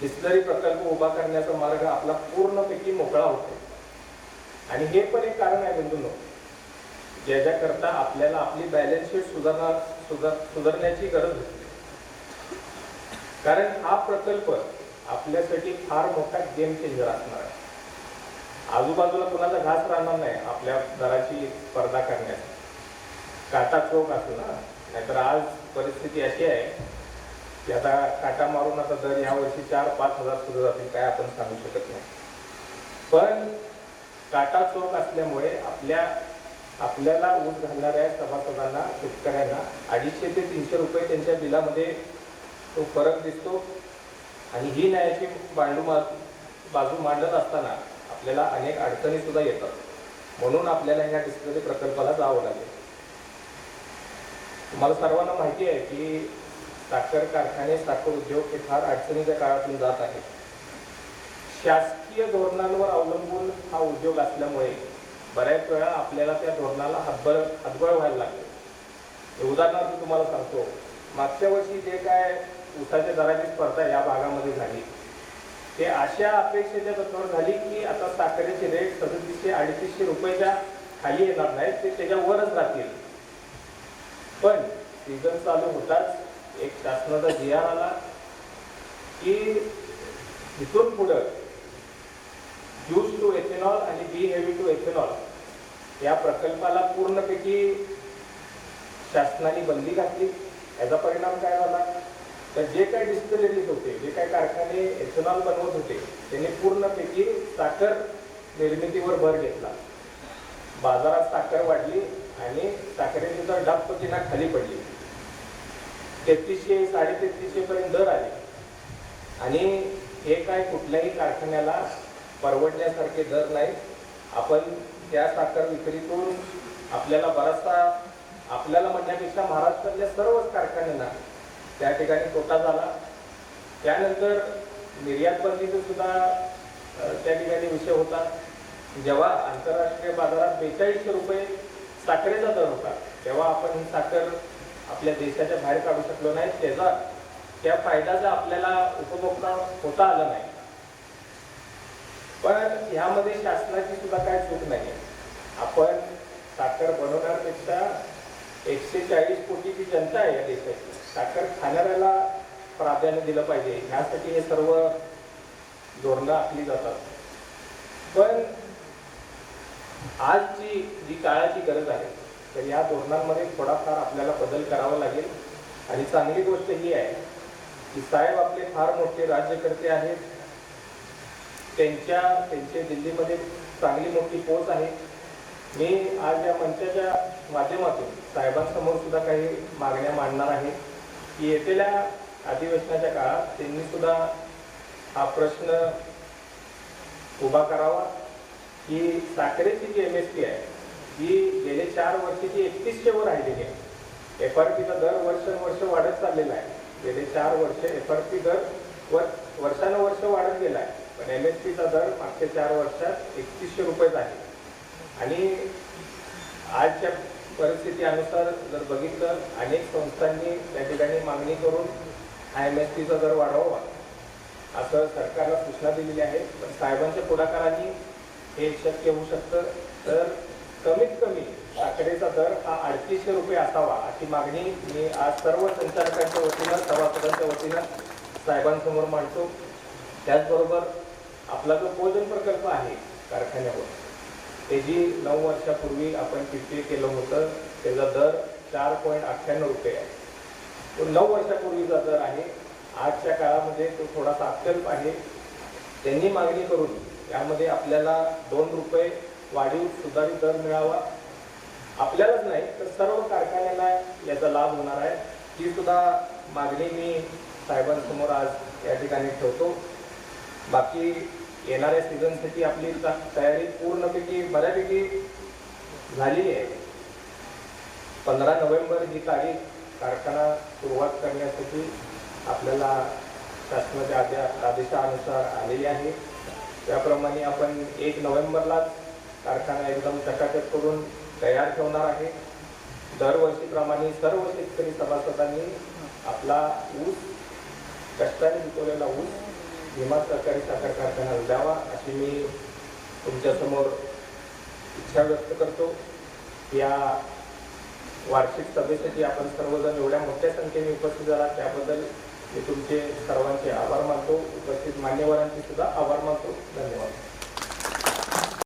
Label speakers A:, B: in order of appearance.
A: Distillery प्रकल्प उभा करण्याचा मार्ग आपला पूर्णपैकी मोकळा होतो. आणि हे पण एक कारण आहे बंधूंनो. ज्याच्याकरता आपल्याला आपली बॅलन्स शीट सुधारणार सुधार सुधारण्याची गरज होती. कारण हा प्रकल्प आपल्यासाठी फार मोठा गेम चेंजर असणार आहे. आजूबाजूला कुणाचा घास राहणार नाही आपल्या दराची स्पर्धा करण्यास काटा चोख असू ना. नाहीतर आज परिस्थिती अशी आहे आता काटा मारून आता दर ह्या वर्षी चार पाच हजार सुरू जातील काय आपण सांगू शकत नाही. पण काटा चोक असल्यामुळे आपल्या आपल्याला ऊस घालणाऱ्या सभासदांना शेतकऱ्यांना अडीचशे ते तीनशे रुपये त्यांच्या बिलामध्ये तो फरक दिसतो. आणि ही न्यायाची मांडू मा बाजू मांडत असताना आपल्याला अनेक अडचणीसुद्धा येतात. म्हणून आपल्याला ह्या डिस्कवरी प्रकल्पाला जावं लागेल. तुम्हाला सर्वांना माहिती आहे की साखर कारखाने साखर उद्योग हे फार अडचणीच्या काळातून जात आहे शासकीय धोरणांवर अवलंबून हा उद्योग असल्यामुळे बऱ्याच वेळा आपल्याला त्या धोरणाला हातबळ हातबळ व्हायला लागले. हे उदाहरणार्थ तुम्हाला सांगतो. मागच्या वर्षी जे काय उसाच्या दराची स्पर्धा या भागामध्ये झाली ते अशा अपेक्षेच्या तत्वावर झाली की आता साखरेचे रेट सदतीसशे अडतीसशे रुपयाच्या खाली येणार नाहीत ते त्याच्यावरच राहतील. पण सीझन चालू होताच एक शासनाचा जी आर आला की इथून पुढं ज्यूस टू एथेनॉल आणि बी हेवी टू एथेनॉल या प्रकल्पाला पूर्णपैकी शासनाने बंदी घातली. याचा परिणाम काय झाला? तर जे काही डिस्टिलरीज होते जे काही कारखाने एथेनॉल बनवत होते त्यांनी पूर्णपैकी साखर निर्मितीवर भर घेतला. बाजारात साखर वाढली आणि साखरेची दर ढाप खाली पडली. तेहतीसशे साडेतेहतीसशे पर्यंत दर आले. आणि हे काय कुठल्याही कारखान्याला परवडण्यासारखे दर नाही आपण त्या साखर विक्रीतून आपल्याला बराचसा आपल्याला म्हणण्यापेक्षा महाराष्ट्रातल्या सर्वच कारखान्यांना त्या ठिकाणी तोटा झाला. त्यानंतर निर्यात सुद्धा त्या ठिकाणी विषय होता. जेव्हा आंतरराष्ट्रीय बाजारात बेचाळीसशे रुपये साखरेचा दर होता तेव्हा आपण ही साखर आपल्या देशाच्या बाहेर काढू शकलो नाही त्याचा त्या फायद्याचा आपल्याला उपभोगता होता आला नाही. पण ह्यामध्ये शासनाची सुद्धा काय चूक नाही आपण साखर बनवण्यापेक्षा एकशे चाळीस कोटीची जनता आहे या देशाची. साखर खाणाऱ्याला प्राधान्य दिलं पाहिजे. ह्यासाठी हे सर्व धोरणं आखली जातात. पण आजची जी काळाची गरज आहे तर या धोरणांमध्ये थोडाफार आपल्याला बदल करावा लागेल. आणि चांगली गोष्ट ही आहे की साहेब आपले फार मोठे राज्यकर्ते आहेत. त्यांच्या त्यांचे दिल्लीमध्ये चांगली मोठी पोच आहे. मी आज या मंचाच्या माध्यमातून साहेबांसमोर सुद्धा काही मागण्या मांडणार आहे की येतेल्या अधिवेशनाच्या काळात त्यांनी सुद्धा हा प्रश्न उभा करावा. की साखरेची जी एम एस पी आहे ही गेले चार वर्षाची एकतीसशे वर राहिलेली आहे एफ आर पीचा दर वर्षानुवर्ष वाढत चाललेला आहे. गेले चार वर्ष एफ आर पी दर वर वर्षानुवर्ष वाढत गेला आहे. पण एम एस पीचा दर मागच्या चार वर्षात एकतीसशे रुपयेच आहे. आणि आजच्या परिस्थितीनुसार जर बघितलं अनेक संस्थांनी त्या ठिकाणी मागणी करून हा एम एस पीचा दर वाढवावा असं सरकारला सूचना दिलेली आहे. पण साहेबांच्या पुढाकाराने हे शक्य होऊ शकतं. तर कमीत कमी साखरेचा दर हा अडतीसशे रुपये असावा अशी मागणी मी आज सर्व संचालकांच्या वतीनं सभासदांच्या वतीनं साहेबांसमोर मांडतो. त्याचबरोबर आपला जो भोजन प्रकल्प आहे कारखान्यावर ते जी नऊ वर्षापूर्वी आपण पीपीए केलं होतं त्याचा दर चार पॉईंट अठ्ठ्याण्णव रुपये आहे. तो नऊ वर्षापूर्वीचा दर आहे. आजच्या काळामध्ये म्हणजे तो थोडासा अत्यल्प आहे. त्यांनी मागणी करून यामध्ये आपल्याला दोन रुपये वाढीव सुधारित दर मिळावा. आपल्यालाच नाही तर सर्व कारखान्यांना याचा लाभ होणार आहे. ही सुद्धा मागणी मी साहेबांसमोर आज या ठिकाणी ठेवतो. बाकी येणाऱ्या सीझनसाठी आपली तयारी पूर्णपैकी बऱ्यापैकी झालेली आहे. पंधरा नोव्हेंबर ही तारीख कारखाना सुरुवात करण्यासाठी आपल्याला शासनाच्या आद्या आदेशानुसार आलेली आहे. त्याप्रमाणे आपण एक नोव्हेंबरलाच कारखाना एकदम चकाचक करून तयार ठेवणार आहे. दरवर्षीप्रमाणे सर्व शेतकरी सभासदांनी आपला ऊस कष्टाने पिकवलेला ऊस भीमा सरकारी साखर कारखान्याला द्यावा अशी मी तुमच्यासमोर इच्छा व्यक्त करतो. या वार्षिक सभेसाठी आपण सर्वजण एवढ्या मोठ्या संख्येने उपस्थित झाला त्याबद्दल मी तुमचे सर्वांचे आभार मानतो. उपस्थित मान्यवरांचे सुद्धा आभार मानतो. धन्यवाद.